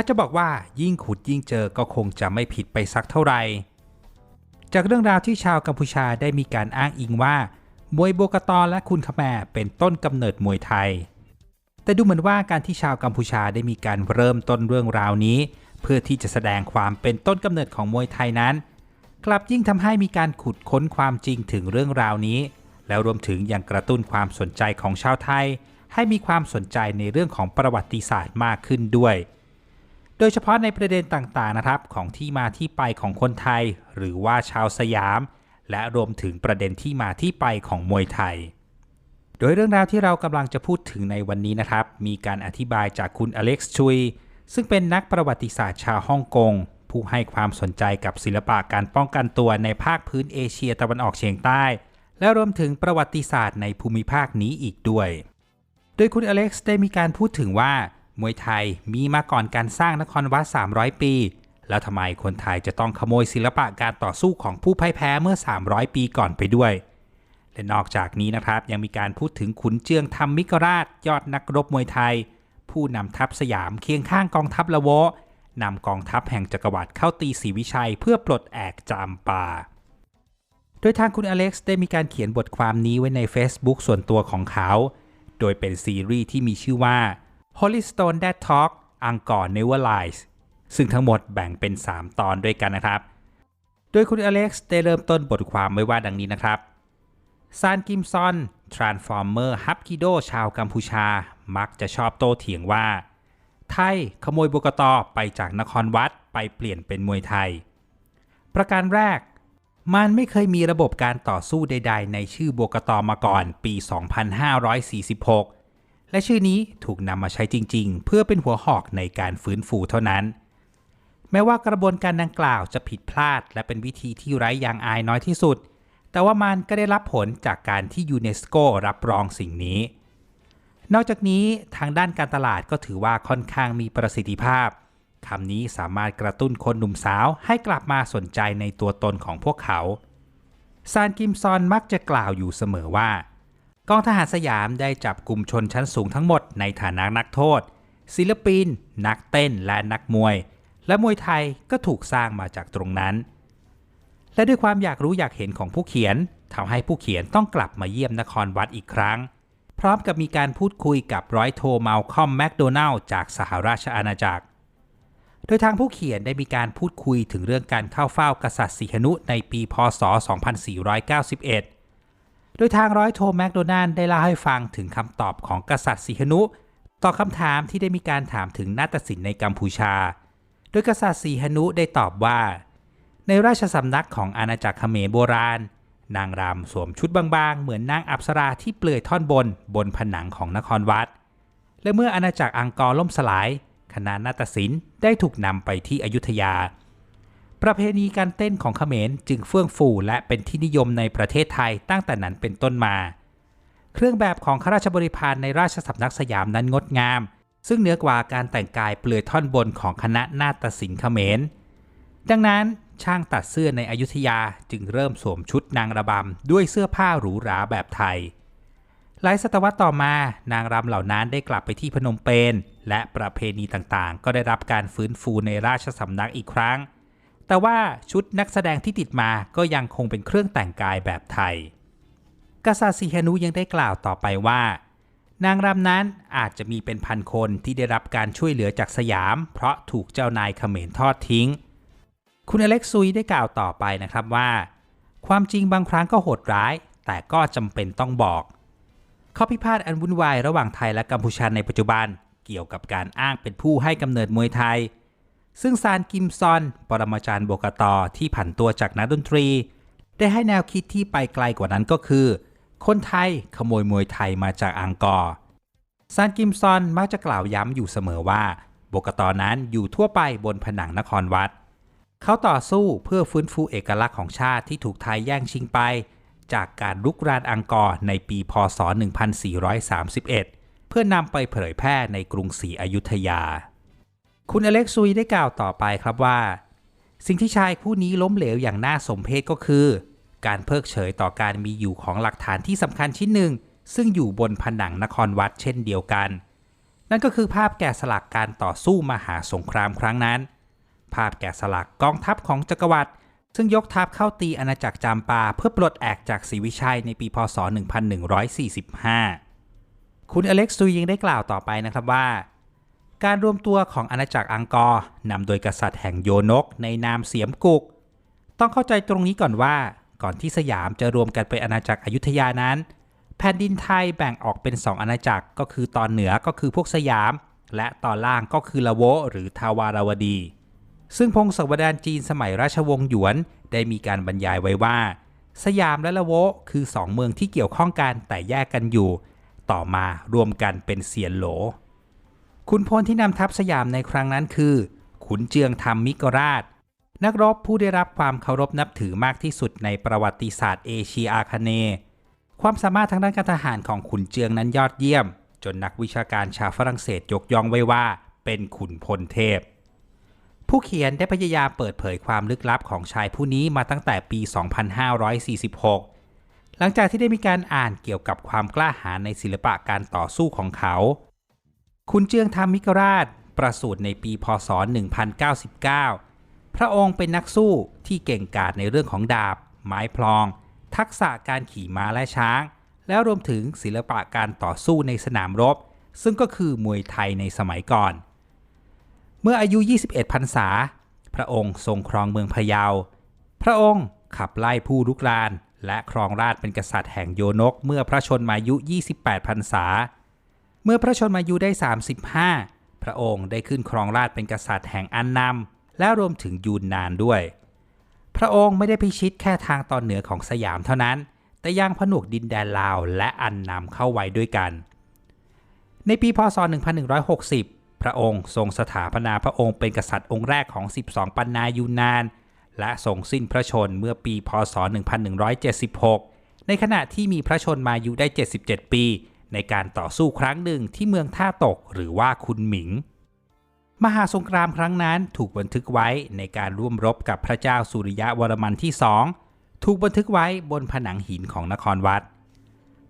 ถ้าจะบอกว่ายิ่งขุดยิ่งเจอก็คงจะไม่ผิดไปสักเท่าไหร่ จากเรื่องราวที่ชาวกัมพูชาได้มีการอ้างอิงว่า มวยโบกตอและคุณขแมเป็นต้นกำเนิดมวยไทย แต่ดูเหมือนว่าการที่ชาวกัมพูชาได้มีการเริ่มต้นเรื่องราวนี้ เพื่อที่จะแสดงความเป็นต้นกำเนิดของมวยไทยนั้น กลับยิ่งทำให้มีการขุดค้นความจริงถึงเรื่องราวนี้ แล้วรวมถึงยังกระตุ้นความสนใจของชาวไทย ให้มีความสนใจในเรื่องของประวัติศาสตร์มากขึ้นด้วย โดยเฉพาะในประเด็นต่างๆนะครับของที่มาที่ไปของคนไทย หรือว่าชาวสยาม และรวมถึงประเด็นที่มาที่ไปของมวยไทย โดยเรื่องราวที่เรากำลังจะพูดถึงในวันนี้นะครับ มีการอธิบายจากคุณอเล็กซ์ชุย ซึ่งเป็นนักประวัติศาสตร์ชาวฮ่องกงผู้ให้ความสนใจกับศิลปะการป้องกันตัวในภาคพื้นเอเชียตะวันออกเฉียงใต้ และรวมถึงประวัติศาสตร์ในภูมิภาคนี้อีกด้วย โดยคุณอเล็กซ์ได้มีการพูดถึงว่า มวยไทยมีมาก่อนการสร้างนครวัด 300 ปี แล้วทำไมคนไทยจะต้องขโมยศิลปะการต่อสู้ของผู้พ่ายแพ้เมื่อ 300 ปีก่อนไปด้วย และนอกจากนี้นะครับยังมีการพูดถึงขุนเจืองธรรมมิกราช ยอดนักรบมวยไทย ผู้นำทัพสยามเคียงข้างกองทัพละโวนำกองทัพแห่งจักรวรรดิเข้าตีศรีวิชัยเพื่อปลดแอกจามปาโดยทางคุณอเล็กซ์ได้มีการเขียนบทความนี้ไว้ใน Facebook ส่วนตัวของเขา โดยเป็นซีรีส์ที่มีชื่อว่า Holy Stone That Talk Angkor Never Lies ซึ่งทั้งหมดแบ่งเป็น 3 ตอนด้วยกันนะครับ โดยคุณอเล็กซ์ได้เริ่มต้นบทความไว้ว่าดังนี้นะครับซานกิมซอนทรานส์ฟอร์เมอร์ฮับกิโดชาวกัมพูชา มักจะชอบโต้เถียงว่า ไทยขโมยโบกตอไปจากนครวัดไปเปลี่ยนเป็นมวยไทย ประการแรก มันไม่เคยมีระบบการต่อสู้ใด ๆ ในชื่อโบกตอมาก่อนปี 2546 และชื่อนี้ถูกนำมาใช้จริง ๆ เพื่อเป็นหัวหอกในการฟื้นฟูเท่านั้น แม้ว่ากระบวนการดังกล่าวจะผิดพลาด และเป็นวิธีที่ไร้ยางอายน้อยที่สุด แต่ว่ามันก็ได้รับผลจากการที่ยูเนสโกรับรองสิ่งนี้ นอกจากนี้ทางด้านการตลาดก็ถือว่าค่อนข้างมีประสิทธิภาพคำนี้สามารถกระตุ้นคนหนุ่มสาวให้กลับมาสนใจในตัวตนของพวกเขาซานกิมซอนมักจะกล่าวอยู่เสมอว่า กองทหารสยามได้จับกลุ่มชนชั้นสูงทั้งหมดในฐานะนักโทษ ศิลปิน นักเต้นและนักมวย และมวยไทยก็ถูกสร้างมาจากตรงนั้น และด้วยความอยากรู้อยากเห็นของผู้เขียนทำให้ผู้เขียนต้องกลับมาเยี่ยมนครวัดอีกครั้ง พร้อมกับมีการพูดคุยกับร้อยโทมาลคอมแมคโดนัลจากสหราชอาณาจักร โดยทางผู้เขียนได้มีการพูดคุยถึงเรื่องการเข้าเฝ้ากษัตริย์สิหนุในปีพศ 2491 โดยทางร้อยโทแมคโดนัลล์ได้เล่าให้ฟังถึงคำตอบของกษัตริย์สิหนุ ต่อคำถามที่ได้มีการถามถึงนาฏศิลป์ในกัมพูชา โดยกษัตริย์สีหนุได้ตอบว่า ในราชสำนักของอาณาจักรเขมรโบราณ นางรำสวมชุดบางๆ เหมือนนางอัปสราที่เปลือยท่อนบนบนผนังของนครวัด และเมื่ออาณาจักรอังกอร์ล่มสลาย คณะนาฏศิลป์ได้ถูกนำไปที่อยุธยา ประเพณีการเต้นของเขมรจึงเฟื่องฟูและเป็นที่นิยมในประเทศไทยตั้งแต่นั้นเป็นต้นมา เครื่องแบบของข้าราชบริพารในราชสำนักสยามนั้นงดงาม ซึ่งเหนือกว่าการแต่งกายเปลือยท่อนบนของคณะนาฏศิลป์เขมร ดังนั้นช่างตัดเสื้อในอยุธยาจึงเริ่มสวมชุดนางระบำด้วยเสื้อผ้าหรูหราแบบไทย หลายศตวรรษต่อมานางรำเหล่านั้นได้กลับไปที่พนมเปญและประเพณีต่างๆ ก็ได้รับการฟื้นฟูในราชสำนักอีกครั้ง แต่ว่าชุดนักแสดงที่ติดมาก็ยังคงเป็นเครื่องแต่งกายแบบไทย กษัตริย์สีหนุยังได้กล่าวต่อไปว่า นางรำนั้นอาจจะมีเป็นพันคนที่ได้รับการช่วยเหลือจากสยาม เพราะถูกเจ้านายเขมรทอดทิ้ง คุณอเล็กซุยได้กล่าวต่อไปนะครับว่า ความจริงบางครั้งก็โหดร้าย แต่ก็จำเป็นต้องบอก ข้อพิพาทอันวุ่นวายระหว่างไทยและกัมพูชาในปัจจุบัน เกี่ยวกับการอ้างเป็นผู้ให้กำเนิดมวยไทย ซึ่งซานกิมซอน ปรมาจารย์โบกตอที่ผันตัวจากนักดนตรี ได้ให้แนวคิดที่ไปไกลกว่านั้นก็คือ คนไทยขโมยมวยไทยมาจากอังกอร์ซานกิมซอนมักจะกล่าวย้ำอยู่เสมอว่าโบกตอนั้นอยู่ทั่วไปบนผนังนครวัด เขาต่อสู้เพื่อฟื้นฟูเอกลักษณ์ของชาติที่ถูกไทยแย่งชิงไป จากการลุกรานอังกอร์ในปีพศ 1431 เพื่อนำไปเผยแพร่ในกรุงศรีอยุธยา คุณอเล็กซุยได้กล่าวต่อไปครับว่า สิ่งที่ชายผู้นี้ล้มเหลวอย่างน่าสมเพชก็คือ การเพิกเฉยต่อการมีอยู่ของหลักฐานที่สำคัญชิ้นหนึ่ง ซึ่งอยู่บนผนังนครวัดเช่นเดียวกัน นั่นก็คือภาพแกะสลักการต่อสู้มหาสงครามครั้งนั้น ภาพแกะสลักกองทัพของจักรวรรดิซึ่งยกทัพเข้าตีอาณาจักรจามปาเพื่อปลดแอกจากศรีวิชัยในปีพศ 1145 คุณอเล็กซ์ซูยิงได้กล่าวต่อไปนะครับว่า การรวมตัวของอาณาจักรอังกอร์นำโดยกษัตริย์แห่งโยนกในนามเสียมกุก ต้องเข้าใจตรงนี้ก่อนว่า ก่อนที่สยามจะรวมกันเป็นอาณาจักรอยุธยานั้น แผ่นดินไทยแบ่งออกเป็นสองอาณาจักรก็คือตอนเหนือก็คือพวกสยาม และตอนล่างก็คือละโวหรือทาวาราวดี ซึ่งพงศาวดารจีนสมัยราชวงศ์หยวน ได้มีการบรรยายไว้ว่า สยามและละโวคือสองเมืองที่เกี่ยวข้องกันแต่แยกกันอยู่ ต่อมารวมกันเป็นเซียนโหล ขุนพลที่นำทัพสยามในครั้งนั้นคือ ขุนเจืองธรรมมิกราช นักรบผู้ได้รับความเคารพนับถือมากที่สุดในประวัติศาสตร์เอเชียอาคเนย์ความสามารถทางด้านการทหารของขุนเจืองนั้นยอดเยี่ยม จนนักวิชาการชาวฝรั่งเศสยกย่องไว้ว่า เป็นขุนพลเทพ ผู้เขียนได้พยายามเปิดเผยความลึกลับของชายผู้นี้มาตั้งแต่ปี 2546 หลังจากที่ได้มีการอ่านเกี่ยวกับความกล้าหาญในศิลปะการต่อสู้ของเขา ขุนเจืองธรรมมิกราชประสูติในปีพศ 1099 พระองค์เป็นนักสู้ที่เก่งกาจในเรื่องของดาบ ไม้พลอง ทักษะการขี่ม้าและช้าง แล้วรวมถึงศิลปะการต่อสู้ในสนามรบ ซึ่งก็คือมวยไทยในสมัยก่อน เมื่ออายุ 21 พรรษา พระองค์ทรงครองเมืองพะเยา พระองค์ขับไล่ผู้ลุกราน และครองราชเป็นกษัตริย์แห่งโยนกเมื่อพระชนมายุ 28 พรรษา มื่อพระชนมายุได้ 35 พระองค์ได้ขึ้นครองราชเป็นกษัตริย์แห่งอันนำและรวมถึงยูนนานด้วย พระองค์ไม่ได้พิชิตแค่ทางตอนเหนือของสยามเท่านั้น แต่ยังผนวกดินแดนลาวและอันนำเข้าไว้ด้วยกัน ในปีพศ 1160 พระองค์ทรงสถาปนาพระองค์เป็นกษัตริย์องค์แรกของ 12 ปันนายูนนาน และทรงสิ้นพระชนเมื่อปีพศ 1176 ในขณะที่มีพระชนมายุได้ 77 ปี ในการต่อสู้ครั้งหนึ่งที่เมืองท่าตกหรือว่าคุนหมิง มหาสงครามครั้งนั้นถูกบันทึกไว้ในการร่วมรบกับพระเจ้าสุริยะวรมันที่สองถูกบันทึกไว้บนผนังหินของนครวัด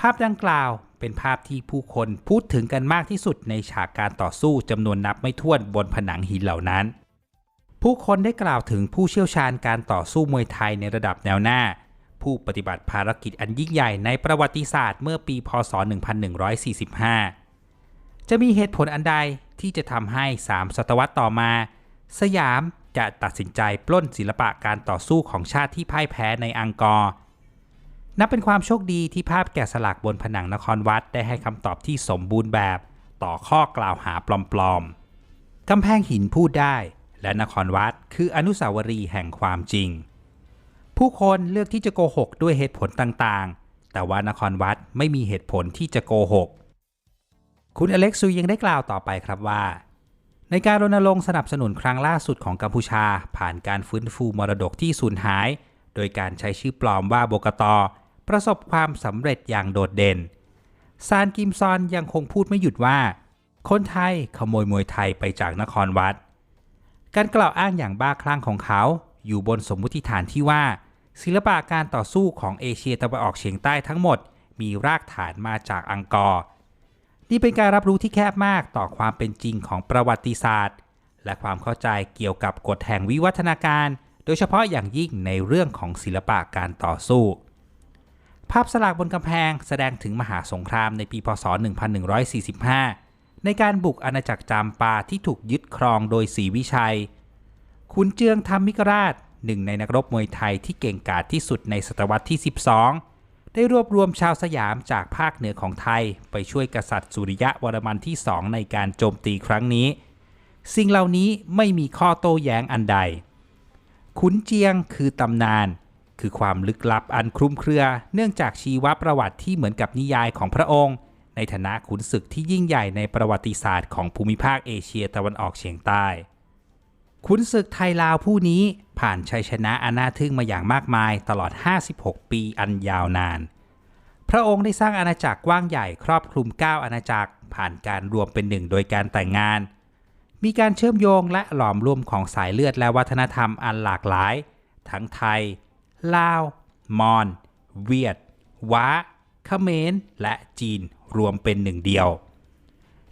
ภาพดังกล่าวเป็นภาพที่ผู้คนพูดถึงกันมากที่สุดในฉากการต่อสู้จำนวนนับไม่ถ้วนบนผนังหินเหล่านั้น ผู้คนได้กล่าวถึงผู้เชี่ยวชาญการต่อสู้มวยไทยในระดับแนวหน้า ผู้ปฏิบัติภารกิจอันยิ่งใหญ่ในประวัติศาสตร์เมื่อปี พศ 1145 จะมีเหตุผลอันใดที่จะทำให้สามศตวรรษต่อมา สยามจะตัดสินใจปล้นศิลปะการต่อสู้ของชาติที่พ่ายแพ้ในอังกอร์นับเป็นความโชคดีที่ภาพแกะสลักบนผนังนครวัดได้ให้คำตอบที่สมบูรณ์แบบต่อข้อกล่าวหาปลอมๆกำแพงหินพูดได้ และนครวัดคืออนุสาวรีย์แห่งความจริง ผู้คนเลือกที่จะโกหกด้วยเหตุผลต่างๆ แต่ว่านครวัดไม่มีเหตุผลที่จะโกหก คุณอเล็กซูยังได้กล่าวต่อไปครับว่า ในการรณรงค์สนับสนุนครั้งล่าสุดของกัมพูชา ผ่านการฟื้นฟูมรดกที่สูญหาย โดยการใช้ชื่อปลอมว่าโบกตอประสบความสำเร็จอย่างโดดเด่น ซานกิมซอนยังคงพูดไม่หยุดว่า คนไทยขโมยมวยไทยไปจากนครวัด การกล่าวอ้างอย่างบ้าคลั่งของเขาอยู่บนสมมุติฐานที่ว่า ศิลปะการต่อสู้ของเอเชียตะวันออกเฉียงใต้ทั้งหมด มีรากฐานมาจากอังกอร์ นี่เป็นการรับรู้ที่แคบมากต่อความเป็นจริงของประวัติศาสตร์ และความเข้าใจเกี่ยวกับกฎแห่งวิวัฒนาการ โดยเฉพาะอย่างยิ่งในเรื่องของศิลปะการต่อสู้ ภาพสลักบนกำแพงแสดงถึงมหาสงครามในปีพศ 1145 ในการบุกอาณาจักรจามปาที่ถูกยึดครองโดยศรีวิชัยขุนเจืองธรรมมิกราช หนึ่งในนักรบมวยไทยที่เก่งกาจที่สุดในศตวรรษที่ 12 ได้รวบรวมชาวสยามจากภาคเหนือของไทย ไปช่วยกษัตริย์สุริยะวรมันที่สองในการโจมตีครั้งนี้ สิ่งเหล่านี้ไม่มีข้อโต้แย้งอันใด ขุนเจียงคือตำนาน คือความลึกลับอันคลุมเครือ เนื่องจากชีวประวัติที่เหมือนกับนิยายของพระองค์ ในฐานะขุนศึกที่ยิ่งใหญ่ในประวัติศาสตร์ของภูมิภาคเอเชียตะวันออกเฉียงใต้ขุนศึกไทยลาวผู้นี้ ผ่านชัยชนะอันน่าทึ่งมาอย่างมากมายตลอด 56 ปีอันยาวนาน พระองค์ได้สร้างอาณาจักรกว้างใหญ่ครอบคลุม 9 อาณาจักร ผ่านการรวมเป็นหนึ่งโดยการแต่งงาน มีการเชื่อมโยงและหลอมรวมของสายเลือดและวัฒนธรรมอันหลากหลาย ทั้งไทย ลาว มอญ เวียดว้าเขมร และจีนรวมเป็นหนึ่งเดียว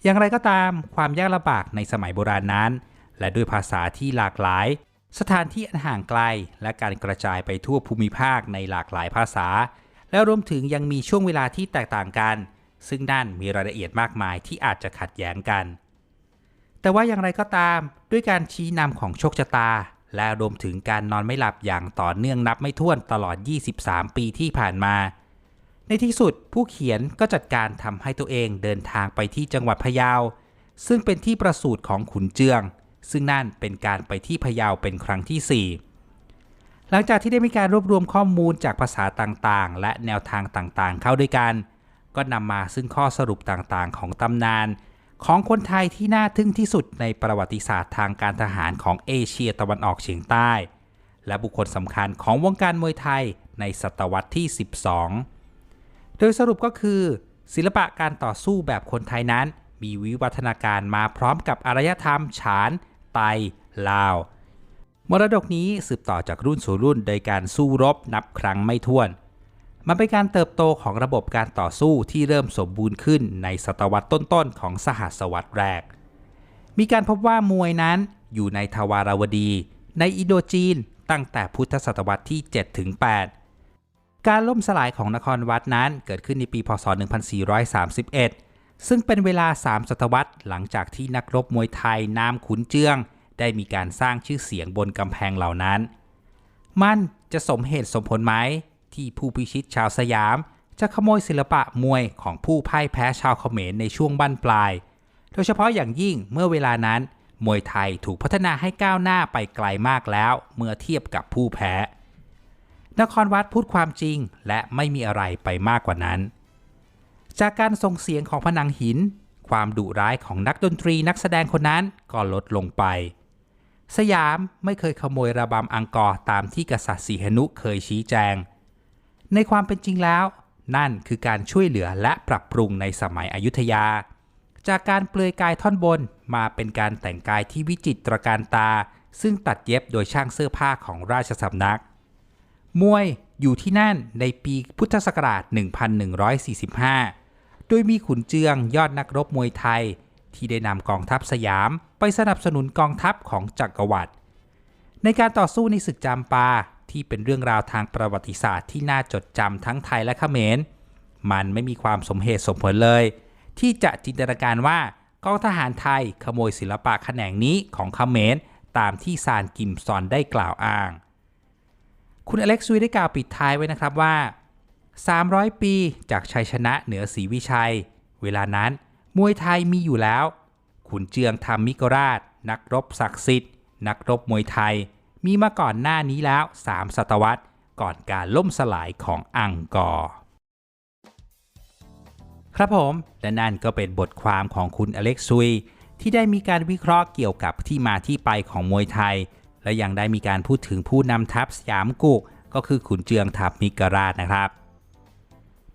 อย่างไรก็ตามความยากลำบากในสมัยโบราณนั้น และด้วยภาษาที่หลากหลาย สถานที่อันห่างไกลและการกระจายไปทั่วภูมิภาคในหลากหลายภาษา และรวมถึงยังมีช่วงเวลาที่แตกต่างกัน ซึ่งนั่นมีรายละเอียดมากมายที่อาจจะขัดแย้งกัน แต่ว่าอย่างไรก็ตาม ด้วยการชี้นำของโชคชะตา และรวมถึงการนอนไม่หลับอย่างต่อเนื่องนับไม่ถ้วนตลอด 23 ปีที่ผ่านมา ในที่สุดผู้เขียนก็จัดการทำให้ตัวเองเดินทางไปที่จังหวัดพะเยาซึ่งเป็นที่ประสูติของขุนเจือง ซึ่งนั่นเป็นการไปที่พะเยาเป็นครั้งที่ 4 หลังจากที่ได้มีการรวบรวมข้อมูลจากภาษาต่างๆ และแนวทางต่างๆ เข้าด้วยกัน ก็นำมาซึ่งข้อสรุปต่างๆ ของตำนาน ของคนไทยที่น่าทึ่งที่สุดในประวัติศาสตร์ทางการทหารของเอเชียตะวันออกเฉียงใต้ และบุคคลสำคัญของวงการมวยไทยในศตวรรษที่ 12 โดยสรุปก็คือ ศิลปะการต่อสู้แบบคนไทยนั้นมีวิวัฒนาการมาพร้อมกับอารยธรรม ฉาน ไตลาว มรดกนี้สืบต่อจากรุ่นสู่รุ่นโดยการสู้รบนับครั้งไม่ถ้วน มันเป็นการเติบโตของระบบการต่อสู้ที่เริ่มสมบูรณ์ขึ้นในศตวรรษต้นๆของสหัสวรรษแรก มีการพบว่ามวยนั้นอยู่ในทวารวดี ในอินโดจีนตั้งแต่พุทธศตวรรษที่ 7 ถึง 8 การล่มสลายของนครวัดนั้นเกิดขึ้นในปี พศ 1431 ซึ่งเป็นเวลา 3 ศตวรรษ หลังจากที่นักรบมวยไทยนามขุนเจือง ได้มีการสร้างชื่อเสียงบนกำแพงเหล่านั้น มันจะสมเหตุสมผลไหมที่ผู้พิชิตชาวสยาม จะขโมยศิลปะมวยของผู้พ่ายแพ้ชาวเขมรในช่วงบั้นปลาย โดยเฉพาะอย่างยิ่งเมื่อเวลานั้นมวยไทยถูกพัฒนาให้ก้าวหน้าไปไกลมากแล้ว เมื่อเทียบกับผู้แพ้ นครวัดพูดความจริงและไม่มีอะไรไปมากกว่านั้น จากการส่งเสียงของผนังหิน ความดุร้ายของนักดนตรีนักแสดงคนนั้นก็ลดลงไป สยามไม่เคยขโมยระบำอังกอร์ตามที่กษัตริย์สีหนุเคยชี้แจง ในความเป็นจริงแล้ว นั่นคือการช่วยเหลือและปรับปรุงในสมัยอยุธยา จากการเปลือยกายท่อนบนมาเป็นการแต่งกายที่วิจิตรการตา ซึ่งตัดเย็บโดยช่างเสื้อผ้าของราชสำนัก มวยอยู่ที่นั่นในปีพุทธศักราช 1145 โดยมีขุนเจืองยอดนักรบมวยไทย ที่ได้นำกองทัพสยามไปสนับสนุนกองทัพของจักรวรรดิในการต่อสู้ในศึกจามปาที่เป็นเรื่องราวทางประวัติศาสตร์ที่น่าจดจำทั้งไทยและเขมร มันไม่มีความสมเหตุสมผลเลย ที่จะจินตนาการว่ากองทหารไทยขโมยศิลปะแขนงนี้ของเขมรตามที่ซานกิมซอนได้กล่าวอ้าง คุณอเล็กซ์ซุยได้กล่าวปิดท้ายไว้นะครับว่า 300 ปีจากชัยชนะเหนือศรีวิชัย เวลานั้นมวยไทยมีอยู่แล้ว ขุนเจืองธรรมมิกราช นักรบศักดิ์สิทธิ์ นักรบมวยไทย มีมาก่อนหน้านี้แล้ว 3 ศตวรรษ ก่อนการล่มสลายของอังกอร์ ครับผมและนั่นก็เป็นบทความของคุณอเล็กซุย ที่ได้มีการวิเคราะห์เกี่ยวกับที่มาที่ไปของมวยไทย และยังได้มีการพูดถึงผู้นำทัพสยามกุกก็คือขุนเจืองทัพมิกราชนะครับ